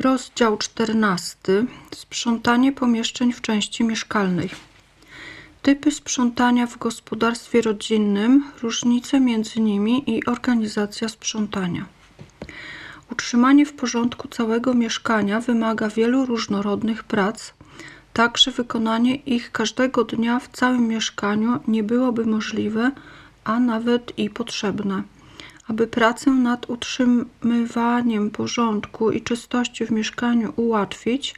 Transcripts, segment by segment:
Rozdział 14. Sprzątanie pomieszczeń w części mieszkalnej. Typy sprzątania w gospodarstwie rodzinnym, różnice między nimi i organizacja sprzątania. Utrzymanie w porządku całego mieszkania wymaga wielu różnorodnych prac, tak że wykonanie ich każdego dnia w całym mieszkaniu nie byłoby możliwe, a nawet i potrzebne. Aby pracę nad utrzymywaniem porządku i czystości w mieszkaniu ułatwić,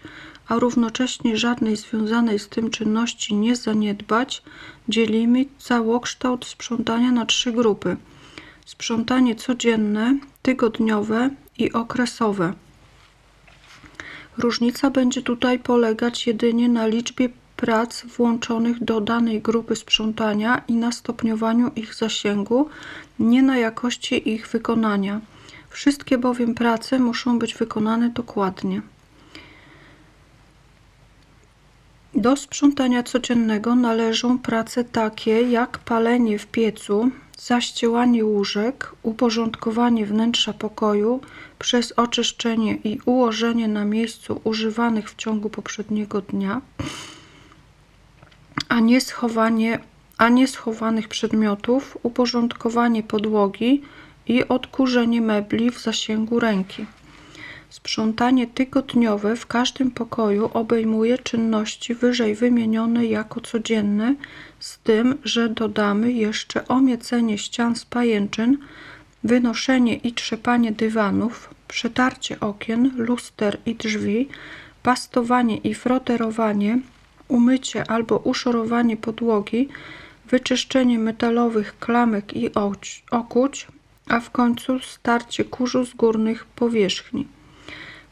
a równocześnie żadnej związanej z tym czynności nie zaniedbać, dzielimy całokształt sprzątania na trzy grupy: sprzątanie codzienne, tygodniowe i okresowe. Różnica będzie tutaj polegać jedynie na liczbie prac włączonych do danej grupy sprzątania i na stopniowaniu ich zasięgu, nie na jakości ich wykonania. Wszystkie bowiem prace muszą być wykonane dokładnie. Do sprzątania codziennego należą prace takie jak palenie w piecu, zaściełanie łóżek, uporządkowanie wnętrza pokoju przez oczyszczenie i ułożenie na miejscu używanych w ciągu poprzedniego dnia, a nie, schowanie, a nie schowanych przedmiotów, uporządkowanie podłogi i odkurzenie mebli w zasięgu ręki. Sprzątanie tygodniowe w każdym pokoju obejmuje czynności wyżej wymienione jako codzienne, z tym, że dodamy jeszcze omiecenie ścian z pajęczyn, wynoszenie i trzepanie dywanów, przetarcie okien, luster i drzwi, pastowanie i froterowanie, umycie albo uszorowanie podłogi, wyczyszczenie metalowych klamek i okuć, a w końcu starcie kurzu z górnych powierzchni.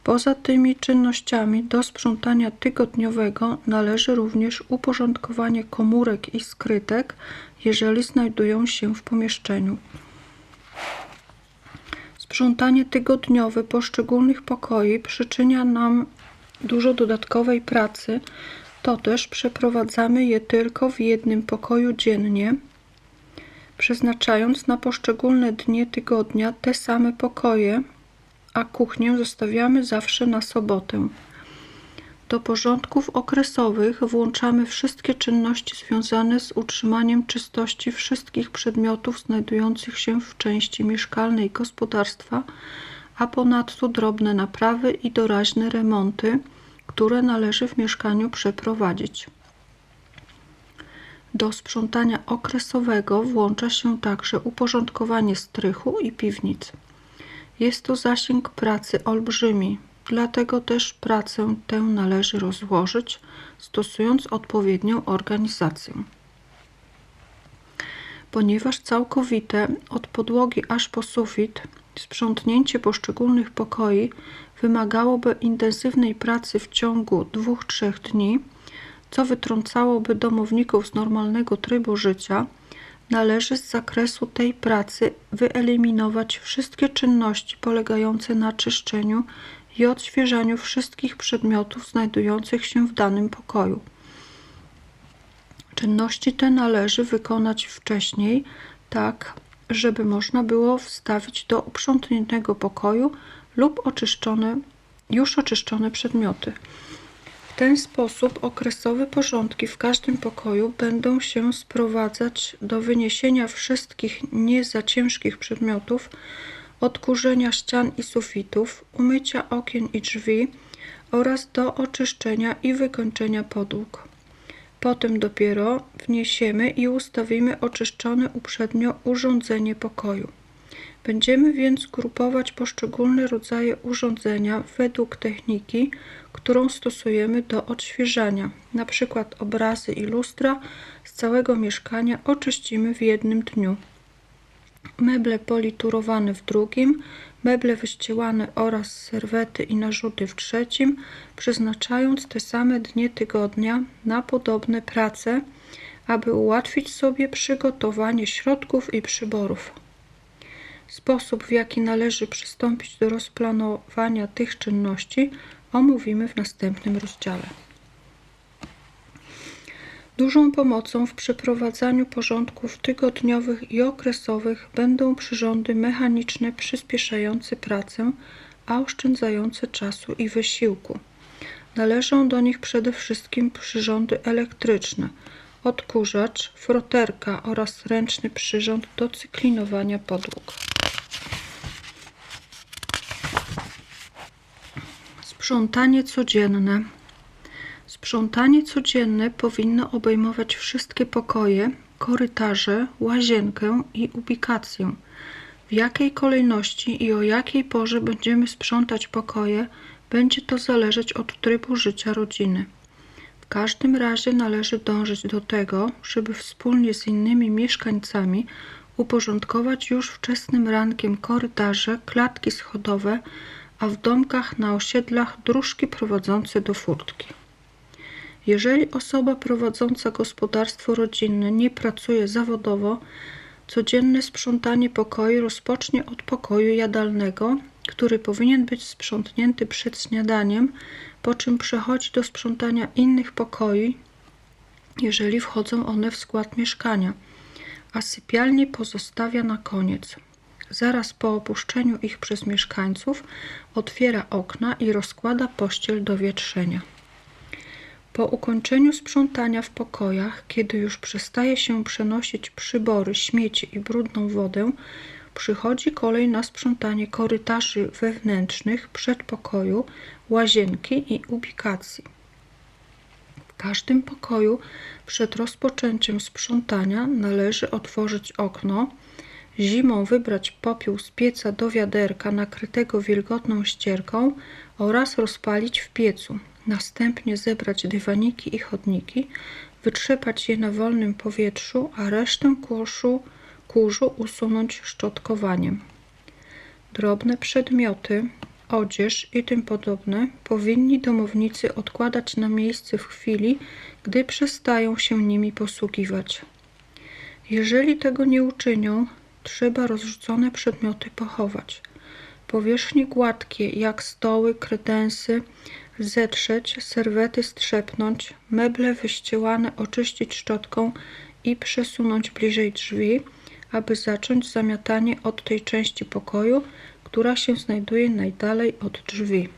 Poza tymi czynnościami do sprzątania tygodniowego należy również uporządkowanie komórek i skrytek, jeżeli znajdują się w pomieszczeniu. Sprzątanie tygodniowe poszczególnych pokoi przyczynia nam dużo dodatkowej pracy, to też przeprowadzamy je tylko w jednym pokoju dziennie, przeznaczając na poszczególne dni tygodnia te same pokoje, a kuchnię zostawiamy zawsze na sobotę. Do porządków okresowych włączamy wszystkie czynności związane z utrzymaniem czystości wszystkich przedmiotów znajdujących się w części mieszkalnej gospodarstwa, a ponadto drobne naprawy i doraźne remonty, które należy w mieszkaniu przeprowadzić. Do sprzątania okresowego włącza się także uporządkowanie strychu i piwnic. Jest to zasięg pracy olbrzymi, dlatego też pracę tę należy rozłożyć, stosując odpowiednią organizację. Ponieważ całkowite, od podłogi aż po sufit, sprzątnięcie poszczególnych pokoi wymagałoby intensywnej pracy w ciągu dwóch, trzech dni, co wytrącałoby domowników z normalnego trybu życia, należy z zakresu tej pracy wyeliminować wszystkie czynności polegające na czyszczeniu i odświeżaniu wszystkich przedmiotów znajdujących się w danym pokoju. Czynności te należy wykonać wcześniej, tak żeby można było wstawić do uprzątniętego pokoju lub oczyszczone, już oczyszczone przedmioty. W ten sposób okresowe porządki w każdym pokoju będą się sprowadzać do wyniesienia wszystkich nie za ciężkich przedmiotów, odkurzenia ścian i sufitów, umycia okien i drzwi oraz do oczyszczenia i wykończenia podłóg. Potem dopiero wniesiemy i ustawimy oczyszczone uprzednio urządzenie pokoju. Będziemy więc grupować poszczególne rodzaje urządzenia według techniki, którą stosujemy do odświeżania. Na przykład obrazy i lustra z całego mieszkania oczyścimy w jednym dniu. Meble politurowane w drugim, meble wyścielane oraz serwety i narzuty w trzecim, przeznaczając te same dnie tygodnia na podobne prace, aby ułatwić sobie przygotowanie środków i przyborów. Sposób, w jaki należy przystąpić do rozplanowania tych czynności, omówimy w następnym rozdziale. Dużą pomocą w przeprowadzaniu porządków tygodniowych i okresowych będą przyrządy mechaniczne przyspieszające pracę, a oszczędzające czasu i wysiłku. Należą do nich przede wszystkim przyrządy elektryczne, odkurzacz, froterka oraz ręczny przyrząd do cyklinowania podłóg. Sprzątanie codzienne. Sprzątanie codzienne powinno obejmować wszystkie pokoje, korytarze, łazienkę i ubikację. W jakiej kolejności i o jakiej porze będziemy sprzątać pokoje, będzie to zależeć od trybu życia rodziny. W każdym razie należy dążyć do tego, żeby wspólnie z innymi mieszkańcami uporządkować już wczesnym rankiem korytarze, klatki schodowe, a w domkach na osiedlach dróżki prowadzące do furtki. Jeżeli osoba prowadząca gospodarstwo rodzinne nie pracuje zawodowo, codzienne sprzątanie pokoju rozpocznie od pokoju jadalnego, który powinien być sprzątnięty przed śniadaniem, po czym przechodzi do sprzątania innych pokoi, jeżeli wchodzą one w skład mieszkania, a sypialnie pozostawia na koniec. Zaraz po opuszczeniu ich przez mieszkańców otwiera okna i rozkłada pościel do wietrzenia. Po ukończeniu sprzątania w pokojach, kiedy już przestaje się przenosić przybory, śmieci i brudną wodę, przychodzi kolej na sprzątanie korytarzy wewnętrznych, przedpokoju, łazienki i ubikacji. Każdym pokoju przed rozpoczęciem sprzątania należy otworzyć okno, zimą wybrać popiół z pieca do wiaderka nakrytego wilgotną ścierką oraz rozpalić w piecu. Następnie zebrać dywaniki i chodniki, wytrzepać je na wolnym powietrzu, a resztę kurzu usunąć szczotkowaniem. Drobne przedmioty, odzież i tym podobne powinni domownicy odkładać na miejsce w chwili, gdy przestają się nimi posługiwać. Jeżeli tego nie uczynią, trzeba rozrzucone przedmioty pochować. Powierzchnie gładkie, jak stoły, kredensy, zetrzeć, serwety strzepnąć, meble wyścielane oczyścić szczotką i przesunąć bliżej drzwi, aby zacząć zamiatanie od tej części pokoju, która się znajduje najdalej od drzwi.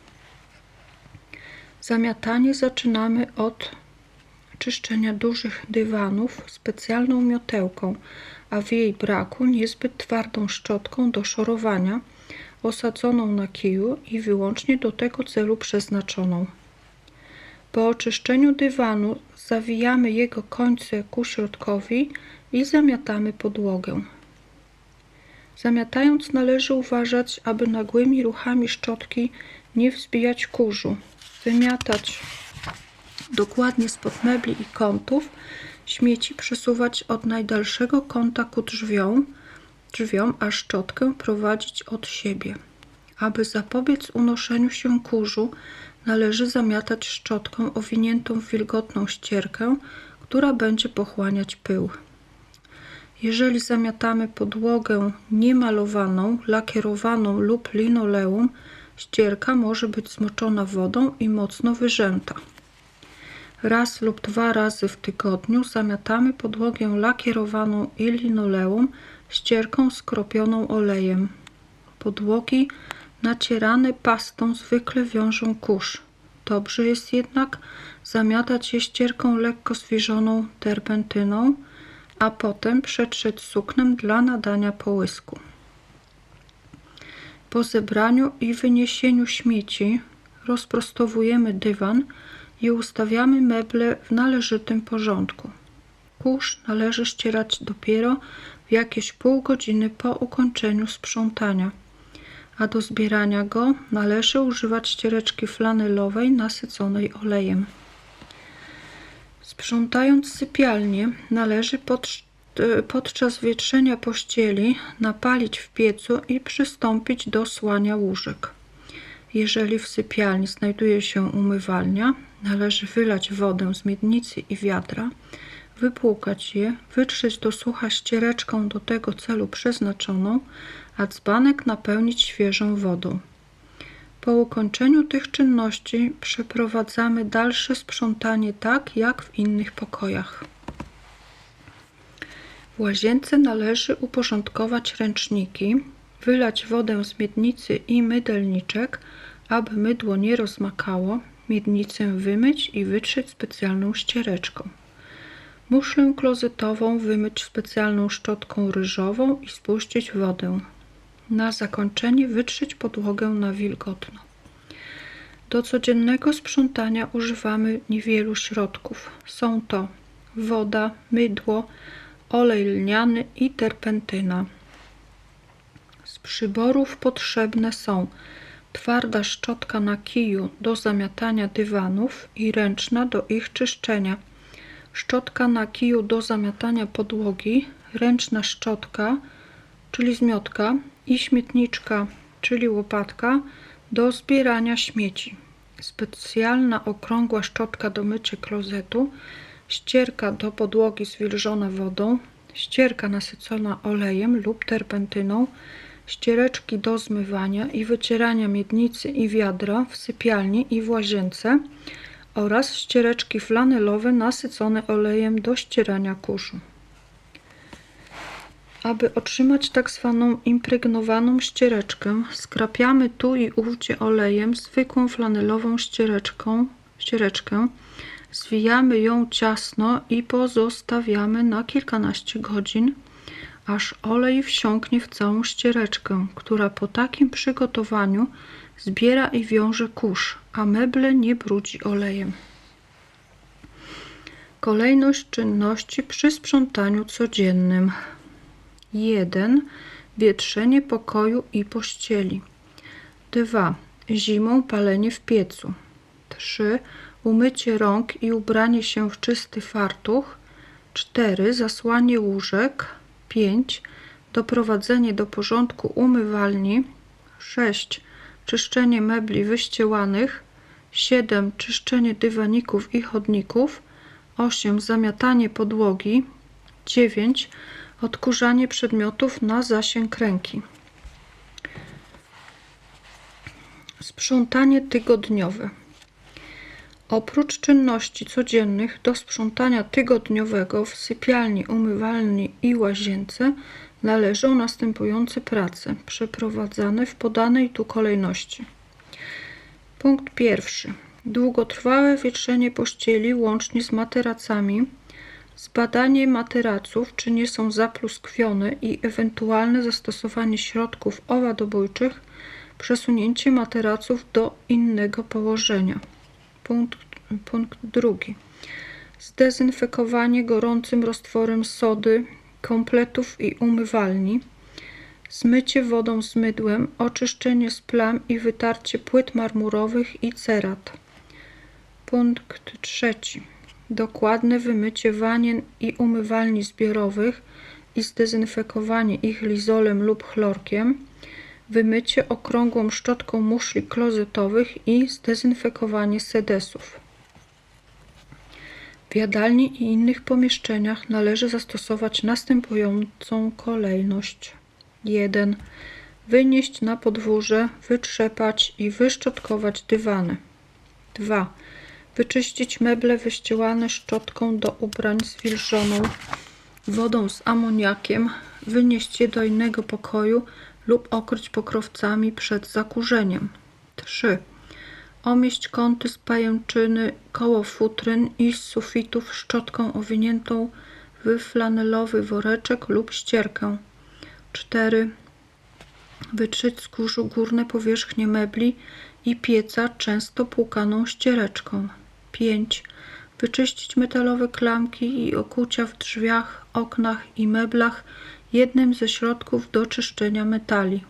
Zamiatanie zaczynamy od czyszczenia dużych dywanów specjalną miotełką, a w jej braku niezbyt twardą szczotką do szorowania, osadzoną na kiju i wyłącznie do tego celu przeznaczoną. Po oczyszczeniu dywanu zawijamy jego końce ku środkowi i zamiatamy podłogę. Zamiatając należy uważać, aby nagłymi ruchami szczotki nie wzbijać kurzu. Wymiatać dokładnie spod mebli i kątów, śmieci przesuwać od najdalszego kąta ku drzwiom, drzwiom, a szczotkę prowadzić od siebie. Aby zapobiec unoszeniu się kurzu, należy zamiatać szczotką owiniętą w wilgotną ścierkę, która będzie pochłaniać pył. Jeżeli zamiatamy podłogę niemalowaną, lakierowaną lub linoleum, ścierka może być zmoczona wodą i mocno wyrzęta. Raz lub dwa razy w tygodniu zamiatamy podłogę lakierowaną i linoleum ścierką skropioną olejem. Podłogi nacierane pastą zwykle wiążą kurz. Dobrze jest jednak zamiatać je ścierką lekko zwilżoną terpentyną, a potem przetrzeć suknem dla nadania połysku. Po zebraniu i wyniesieniu śmieci rozprostowujemy dywan i ustawiamy meble w należytym porządku. Kurz należy ścierać dopiero w jakieś pół godziny po ukończeniu sprzątania, a do zbierania go należy używać ściereczki flanelowej nasyconej olejem. Sprzątając sypialnię, należy pod, podczas wietrzenia pościeli napalić w piecu i przystąpić do słania łóżek. Jeżeli w sypialni znajduje się umywalnia, należy wylać wodę z miednicy i wiadra, wypłukać je, wytrzeć do sucha ściereczką do tego celu przeznaczoną, a dzbanek napełnić świeżą wodą. Po ukończeniu tych czynności przeprowadzamy dalsze sprzątanie tak jak w innych pokojach. W łazience należy uporządkować ręczniki, Wylać wodę z miednicy i mydelniczek, aby mydło nie rozmakało. Miednicę wymyć i wytrzeć specjalną ściereczką. Muszlę klozetową wymyć specjalną szczotką ryżową i spuścić wodę. Na zakończenie wytrzeć podłogę na wilgotno. Do codziennego sprzątania używamy niewielu środków. Są to woda, mydło, olej lniany i terpentyna. Z przyborów potrzebne są twarda szczotka na kiju do zamiatania dywanów i ręczna do ich czyszczenia, szczotka na kiju do zamiatania podłogi, ręczna szczotka, czyli zmiotka i śmietniczka, czyli łopatka do zbierania śmieci. Specjalna okrągła szczotka do mycia klozetu, ścierka do podłogi zwilżona wodą, ścierka nasycona olejem lub terpentyną, ściereczki do zmywania i wycierania miednicy i wiadra w sypialni i w łazience oraz ściereczki flanelowe nasycone olejem do ścierania kurzu. Aby otrzymać tak zwaną impregnowaną ściereczkę, skrapiamy tu i ówdzie olejem zwykłą flanelową ściereczką, ściereczkę, zwijamy ją ciasno i pozostawiamy na kilkanaście godzin, aż olej wsiąknie w całą ściereczkę, która po takim przygotowaniu zbiera i wiąże kurz, a meble nie brudzi olejem. Kolejność czynności przy sprzątaniu codziennym. 1. Wietrzenie pokoju i pościeli. 2. Zimą palenie w piecu. 3. Umycie rąk i ubranie się w czysty fartuch. 4. Zasłanie łóżek. 5. Doprowadzenie do porządku umywalni. 6. Czyszczenie mebli wyściełanych. 7. Czyszczenie dywaników i chodników. 8. Zamiatanie podłogi. 9. Odkurzanie przedmiotów na zasięg ręki. Sprzątanie tygodniowe. Oprócz czynności codziennych do sprzątania tygodniowego w sypialni, umywalni i łazience należą następujące prace przeprowadzane w podanej tu kolejności. Punkt pierwszy. Długotrwałe wietrzenie pościeli łącznie z materacami, zbadanie materaców, czy nie są zapluskwione i ewentualne zastosowanie środków owadobójczych, przesunięcie materaców do innego położenia. Punkt, punkt drugi. Zdezynfekowanie gorącym roztworem sody kompletów i umywalni. Zmycie wodą z mydłem, oczyszczenie z plam i wytarcie płyt marmurowych i cerat. Punkt trzeci. Dokładne wymycie wanien i umywalni zbiorowych i zdezynfekowanie ich lizolem lub chlorkiem. Wymycie okrągłą szczotką muszli klozetowych i zdezynfekowanie sedesów. W jadalni i innych pomieszczeniach należy zastosować następującą kolejność. 1. Wynieść na podwórze, wytrzepać i wyszczotkować dywany. 2. Wyczyścić meble wyścielane szczotką do ubrań zwilżoną wodą z amoniakiem, wynieść je do innego pokoju lub okryć pokrowcami przed zakurzeniem. 3. Omieść kąty z pajęczyny koło futryn i z sufitów szczotką owiniętą w flanelowy woreczek lub ścierkę. 4. Wytrzeć z kurzu górne powierzchnie mebli i pieca często płukaną ściereczką. 5. Wyczyścić metalowe klamki i okucia w drzwiach, oknach i meblach jednym ze środków do czyszczenia metali.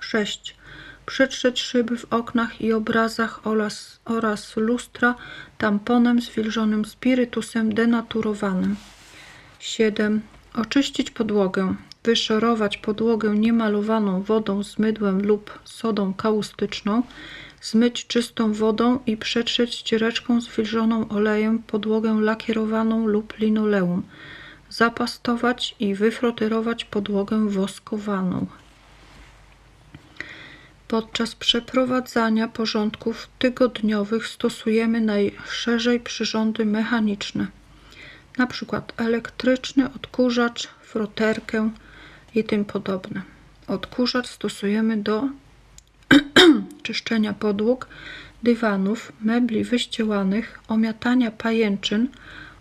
6. Przetrzeć szyby w oknach i obrazach oraz, oraz lustra tamponem zwilżonym spirytusem denaturowanym. 7. Oczyścić podłogę. Wyszorować podłogę niemalowaną wodą z mydłem lub sodą kaustyczną. Zmyć czystą wodą i przetrzeć ściereczką zwilżoną olejem podłogę lakierowaną lub linoleum. Zapastować i wyfroterować podłogę woskowaną. Podczas przeprowadzania porządków tygodniowych stosujemy najszerzej przyrządy mechaniczne, np. elektryczny odkurzacz, froterkę i tym podobne. Odkurzacz stosujemy do czyszczenia podłóg, dywanów, mebli wyścielanych, omiatania pajęczyn,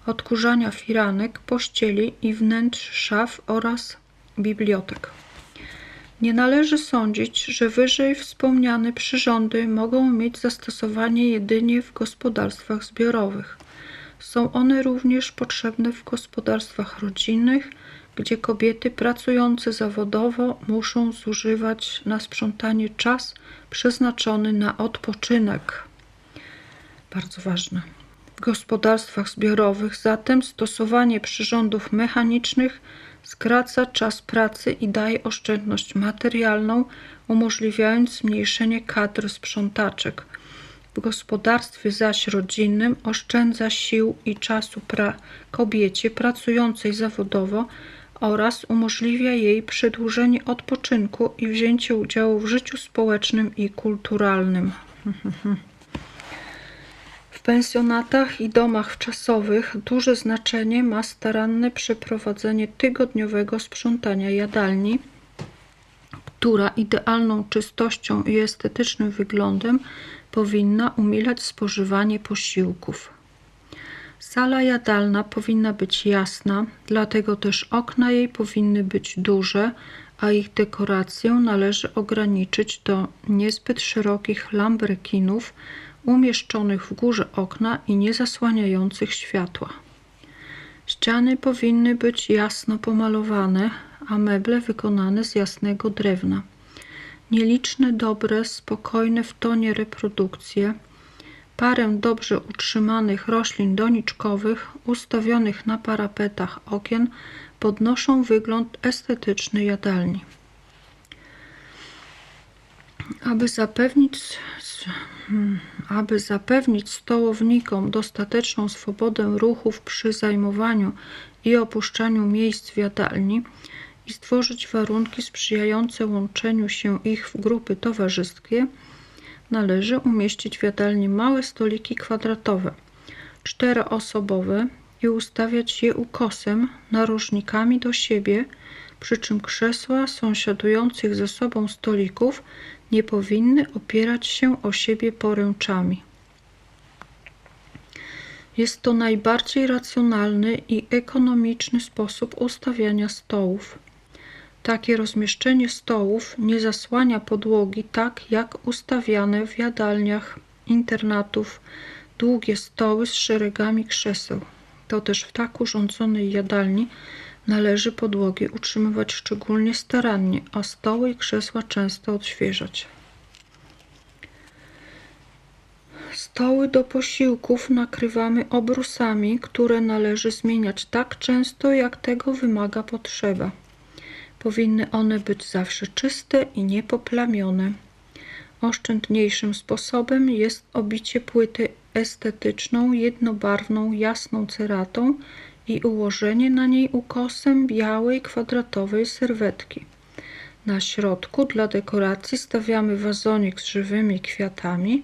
odkurzania firanek, pościeli i wnętrz szaf oraz bibliotek. Nie należy sądzić, że wyżej wspomniane przyrządy mogą mieć zastosowanie jedynie w gospodarstwach zbiorowych. Są one również potrzebne w gospodarstwach rodzinnych, gdzie kobiety pracujące zawodowo muszą zużywać na sprzątanie czas przeznaczony na odpoczynek. Bardzo ważne. W gospodarstwach zbiorowych zatem stosowanie przyrządów mechanicznych skraca czas pracy i daje oszczędność materialną, umożliwiając zmniejszenie kadr sprzątaczek. W gospodarstwie zaś rodzinnym oszczędza sił i czasu pra kobiecie pracującej zawodowo oraz umożliwia jej przedłużenie odpoczynku i wzięcie udziału w życiu społecznym i kulturalnym. W pensjonatach i domach wczasowych duże znaczenie ma staranne przeprowadzenie tygodniowego sprzątania jadalni, która idealną czystością i estetycznym wyglądem powinna umilać spożywanie posiłków. Sala jadalna powinna być jasna, dlatego też okna jej powinny być duże, a ich dekorację należy ograniczyć do niezbyt szerokich lambrekinów umieszczonych w górze okna i nie zasłaniających światła. Ściany powinny być jasno pomalowane, a meble wykonane z jasnego drewna. Nieliczne dobre, spokojne w tonie reprodukcje, parę dobrze utrzymanych roślin doniczkowych ustawionych na parapetach okien podnoszą wygląd estetyczny jadalni. Aby zapewnić, hmm, aby zapewnić stołownikom dostateczną swobodę ruchów przy zajmowaniu i opuszczaniu miejsc w jadalni i stworzyć warunki sprzyjające łączeniu się ich w grupy towarzyskie, należy umieścić w jadalni małe stoliki kwadratowe, czteroosobowe i ustawiać je ukosem, narożnikami do siebie, przy czym krzesła sąsiadujących ze sobą stolików nie powinny opierać się o siebie poręczami. Jest to najbardziej racjonalny i ekonomiczny sposób ustawiania stołów. Takie rozmieszczenie stołów nie zasłania podłogi tak jak ustawiane w jadalniach internatów długie stoły z szeregami krzeseł. To też w tak urządzonej jadalni należy podłogi utrzymywać szczególnie starannie, a stoły i krzesła często odświeżać. Stoły do posiłków nakrywamy obrusami, które należy zmieniać tak często, jak tego wymaga potrzeba. Powinny one być zawsze czyste i niepoplamione. Oszczędniejszym sposobem jest obicie płyty estetyczną, jednobarwną, jasną ceratą i ułożenie na niej ukosem białej, kwadratowej serwetki. Na środku dla dekoracji stawiamy wazonik z żywymi kwiatami,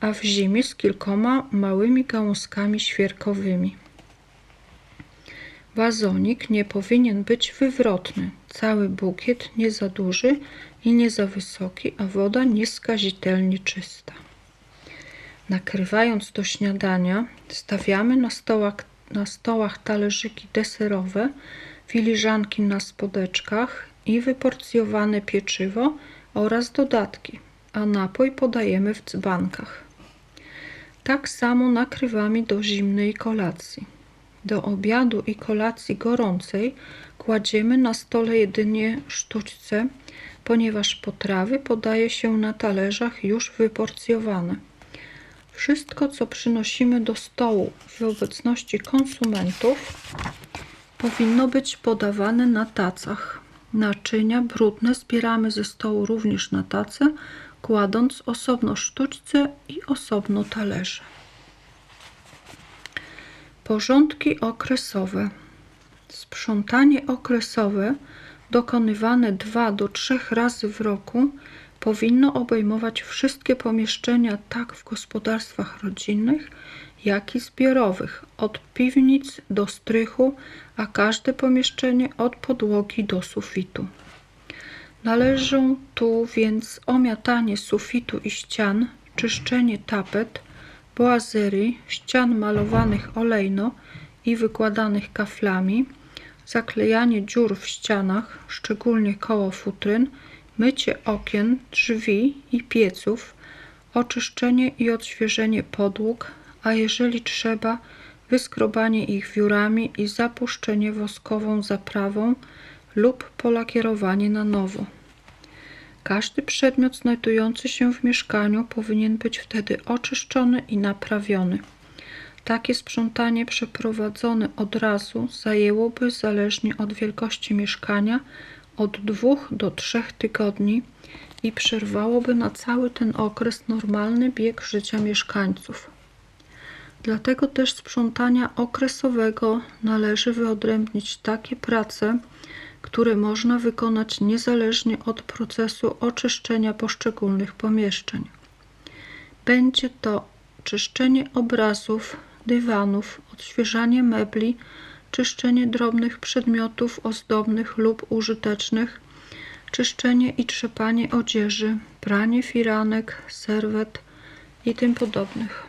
a w zimie z kilkoma małymi gałązkami świerkowymi. Wazonik nie powinien być wywrotny, cały bukiet nie za duży i nie za wysoki, a woda nieskazitelnie czysta. Nakrywając do śniadania, stawiamy na stołach, na stołach talerzyki deserowe, filiżanki na spodeczkach i wyporcjowane pieczywo oraz dodatki, a napój podajemy w dzbankach. Tak samo nakrywamy do zimnej kolacji. Do obiadu i kolacji gorącej kładziemy na stole jedynie sztućce, ponieważ potrawy podaje się na talerzach już wyporcjowane. Wszystko, co przynosimy do stołu w obecności konsumentów, powinno być podawane na tacach. Naczynia brudne zbieramy ze stołu również na tace, kładąc osobno sztućce i osobno talerze. Porządki okresowe. Sprzątanie okresowe dokonywane dwa do trzech razy w roku powinno obejmować wszystkie pomieszczenia tak w gospodarstwach rodzinnych, jak i zbiorowych, od piwnic do strychu, a każde pomieszczenie od podłogi do sufitu. Należą tu więc omiatanie sufitu i ścian, czyszczenie tapet, boazerii, ścian malowanych olejno i wykładanych kaflami, zaklejanie dziur w ścianach, szczególnie koło futryn, mycie okien, drzwi i pieców, oczyszczenie i odświeżenie podłóg, a jeżeli trzeba, wyskrobanie ich wiórami i zapuszczenie woskową zaprawą lub polakierowanie na nowo. Każdy przedmiot znajdujący się w mieszkaniu powinien być wtedy oczyszczony i naprawiony. Takie sprzątanie przeprowadzone od razu zajęłoby, zależnie od wielkości mieszkania, od dwóch do trzech tygodni i przerwałoby na cały ten okres normalny bieg życia mieszkańców. Dlatego też sprzątania okresowego należy wyodrębnić takie prace, które można wykonać niezależnie od procesu oczyszczenia poszczególnych pomieszczeń. Będzie to czyszczenie obrazów, dywanów, odświeżanie mebli, czyszczenie drobnych przedmiotów ozdobnych lub użytecznych, czyszczenie i trzepanie odzieży, pranie firanek, serwet i tym podobnych.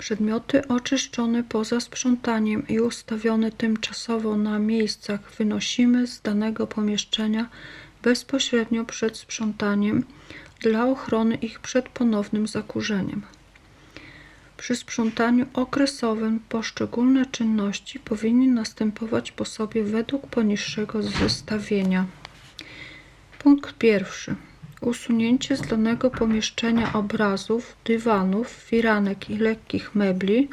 Przedmioty oczyszczone poza sprzątaniem i ustawione tymczasowo na miejscach wynosimy z danego pomieszczenia bezpośrednio przed sprzątaniem dla ochrony ich przed ponownym zakurzeniem. Przy sprzątaniu okresowym poszczególne czynności powinny następować po sobie według poniższego zestawienia. Punkt pierwszy. Usunięcie z danego pomieszczenia obrazów, dywanów, firanek i lekkich mebli.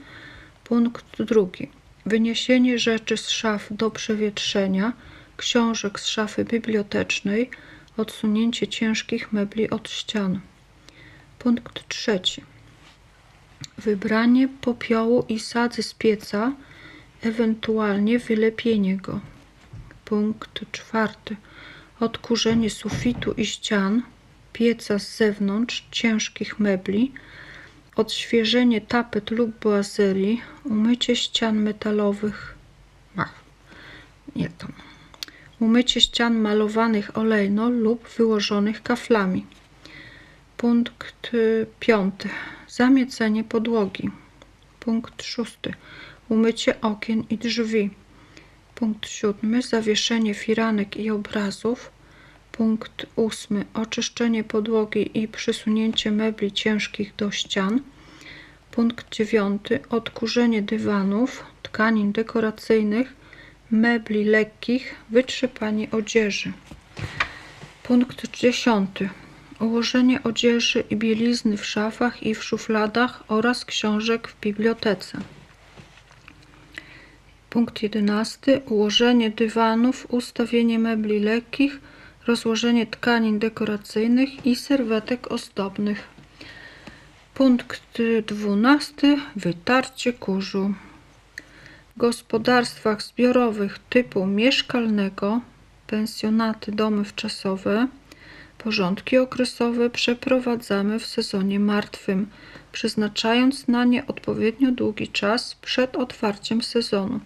Punkt drugi. Wyniesienie rzeczy z szaf do przewietrzenia, książek z szafy bibliotecznej, odsunięcie ciężkich mebli od ścian. Punkt trzeci. Wybranie popiołu i sadzy z pieca, ewentualnie wylepienie go. Punkt czwarty. Odkurzenie sufitu i ścian, pieca z zewnątrz, ciężkich mebli, odświeżenie tapet lub boazerii, umycie ścian metalowych, ach, nie to, umycie ścian malowanych olejno lub wyłożonych kaflami. Punkt piąty. Zamiecenie podłogi. Punkt szósty. Umycie okien i drzwi. Punkt siódmy. Zawieszenie firanek i obrazów. Punkt ósmy. Oczyszczenie podłogi i przysunięcie mebli ciężkich do ścian. Punkt dziewiąty. Odkurzenie dywanów, tkanin dekoracyjnych, mebli lekkich, wytrzepanie odzieży. Punkt dziesiąty. Ułożenie odzieży i bielizny w szafach i w szufladach oraz książek w bibliotece. Punkt 11. Ułożenie dywanów, ustawienie mebli lekkich, rozłożenie tkanin dekoracyjnych i serwetek ozdobnych. Punkt 12. Wytarcie kurzu. W gospodarstwach zbiorowych typu mieszkalnego, pensjonaty, domy wczasowe, porządki okresowe przeprowadzamy w sezonie martwym, przeznaczając na nie odpowiednio długi czas przed otwarciem sezonu.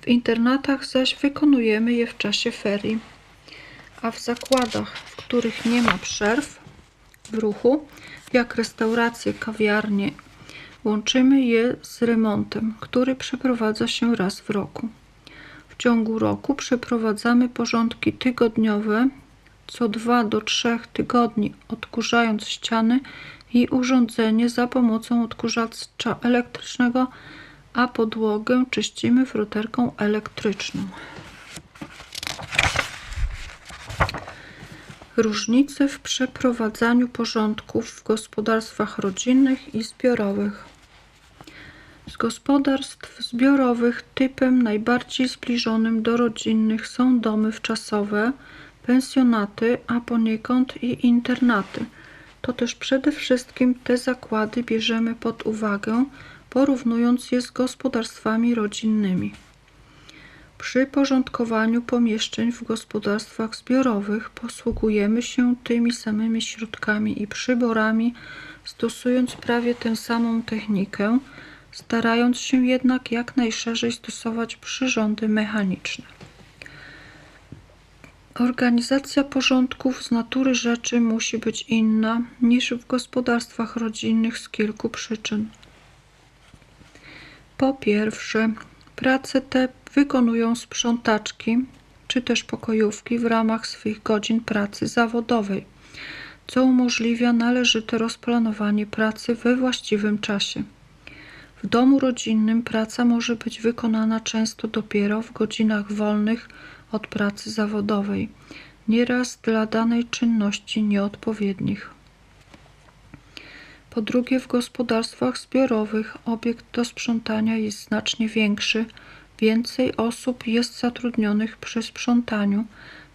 W internatach zaś wykonujemy je w czasie ferii, a w zakładach, w których nie ma przerw w ruchu, jak restauracje, kawiarnie, łączymy je z remontem, który przeprowadza się raz w roku. W ciągu roku przeprowadzamy porządki tygodniowe, co 2 do 3 tygodni, odkurzając ściany i urządzenie za pomocą odkurzacza elektrycznego a podłogę czyścimy froterką elektryczną. Różnice w przeprowadzaniu porządków w gospodarstwach rodzinnych i zbiorowych. Z gospodarstw zbiorowych typem najbardziej zbliżonym do rodzinnych są domy wczasowe, pensjonaty, a poniekąd i internaty. To też przede wszystkim te zakłady bierzemy pod uwagę, porównując je z gospodarstwami rodzinnymi. Przy porządkowaniu pomieszczeń w gospodarstwach zbiorowych posługujemy się tymi samymi środkami i przyborami, stosując prawie tę samą technikę, starając się jednak jak najszerzej stosować przyrządy mechaniczne. Organizacja porządków z natury rzeczy musi być inna niż w gospodarstwach rodzinnych z kilku przyczyn. Po pierwsze, pracę te wykonują sprzątaczki czy też pokojówki w ramach swych godzin pracy zawodowej, co umożliwia należyte rozplanowanie pracy we właściwym czasie. W domu rodzinnym praca może być wykonana często dopiero w godzinach wolnych od pracy zawodowej, nieraz dla danej czynności nieodpowiednich. Po drugie, w gospodarstwach zbiorowych obiekt do sprzątania jest znacznie większy, więcej osób jest zatrudnionych przy sprzątaniu,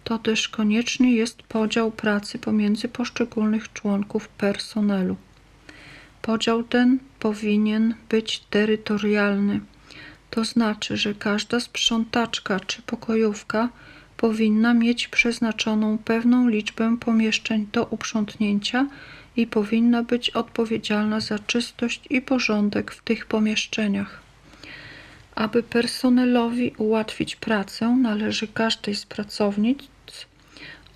to też konieczny jest podział pracy pomiędzy poszczególnych członków personelu. Podział ten powinien być terytorialny, to znaczy, że każda sprzątaczka czy pokojówka powinna mieć przeznaczoną pewną liczbę pomieszczeń do uprzątnięcia i powinna być odpowiedzialna za czystość i porządek w tych pomieszczeniach. Aby personelowi ułatwić pracę, należy każdej z pracownic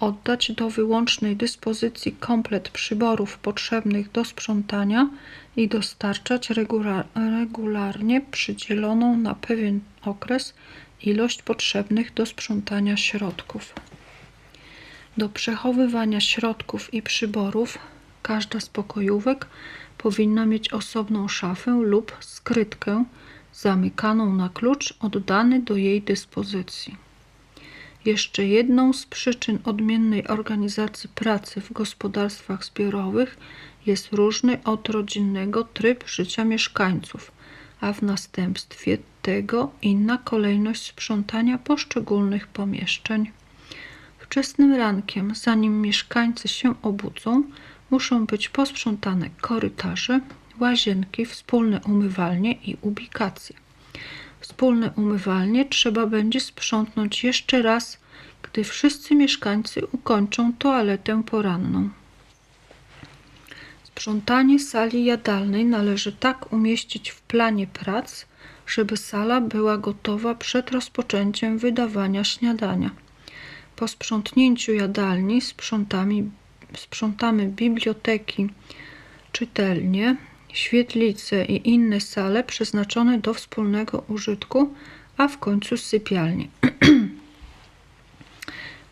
oddać do wyłącznej dyspozycji komplet przyborów potrzebnych do sprzątania i dostarczać regula regularnie przydzieloną na pewien okres ilość potrzebnych do sprzątania środków. Do przechowywania środków i przyborów każda z pokojówek powinna mieć osobną szafę lub skrytkę zamykaną na klucz oddany do jej dyspozycji. Jeszcze jedną z przyczyn odmiennej organizacji pracy w gospodarstwach zbiorowych jest różny od rodzinnego tryb życia mieszkańców, a w następstwie tego inna kolejność sprzątania poszczególnych pomieszczeń. Wczesnym rankiem, zanim mieszkańcy się obudzą, muszą być posprzątane korytarze, łazienki, wspólne umywalnie i ubikacje. Wspólne umywalnie trzeba będzie sprzątnąć jeszcze raz, gdy wszyscy mieszkańcy ukończą toaletę poranną. Sprzątanie sali jadalnej należy tak umieścić w planie prac, żeby sala była gotowa przed rozpoczęciem wydawania śniadania. Po sprzątnięciu jadalni sprzątamy, sprzątamy biblioteki, czytelnie, świetlice i inne sale przeznaczone do wspólnego użytku, a w końcu sypialnie.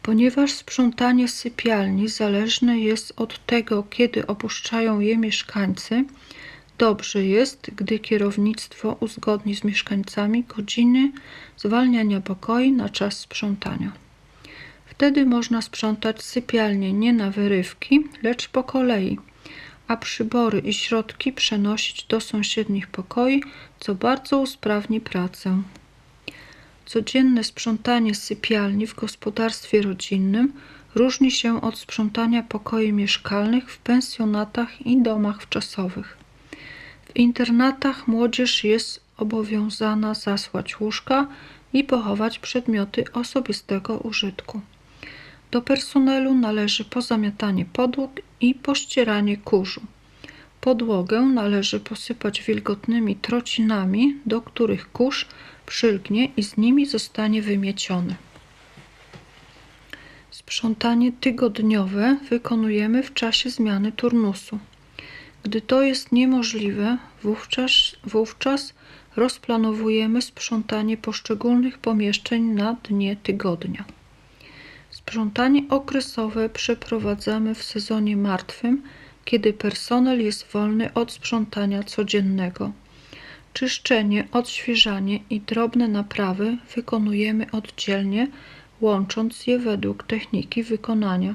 Ponieważ sprzątanie sypialni zależne jest od tego, kiedy opuszczają je mieszkańcy, dobrze jest, gdy kierownictwo uzgodni z mieszkańcami godziny zwalniania pokoi na czas sprzątania. Wtedy można sprzątać sypialnie nie na wyrywki, lecz po kolei, a przybory i środki przenosić do sąsiednich pokoi, co bardzo usprawni pracę. Codzienne sprzątanie sypialni w gospodarstwie rodzinnym różni się od sprzątania pokoi mieszkalnych w pensjonatach i domach wczasowych. W internatach młodzież jest obowiązana zasłać łóżka i pochować przedmioty osobistego użytku. Do personelu należy pozamiatanie podłóg i pościeranie kurzu. Podłogę należy posypać wilgotnymi trocinami, do których kurz przylgnie i z nimi zostanie wymieciony. Sprzątanie tygodniowe wykonujemy w czasie zmiany turnusu. Gdy to jest niemożliwe, wówczas, wówczas rozplanowujemy sprzątanie poszczególnych pomieszczeń na dnie tygodnia. Sprzątanie okresowe przeprowadzamy w sezonie martwym, kiedy personel jest wolny od sprzątania codziennego. Czyszczenie, odświeżanie i drobne naprawy wykonujemy oddzielnie, łącząc je według techniki wykonania,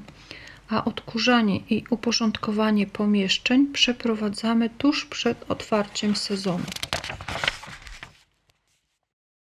a odkurzanie i uporządkowanie pomieszczeń przeprowadzamy tuż przed otwarciem sezonu.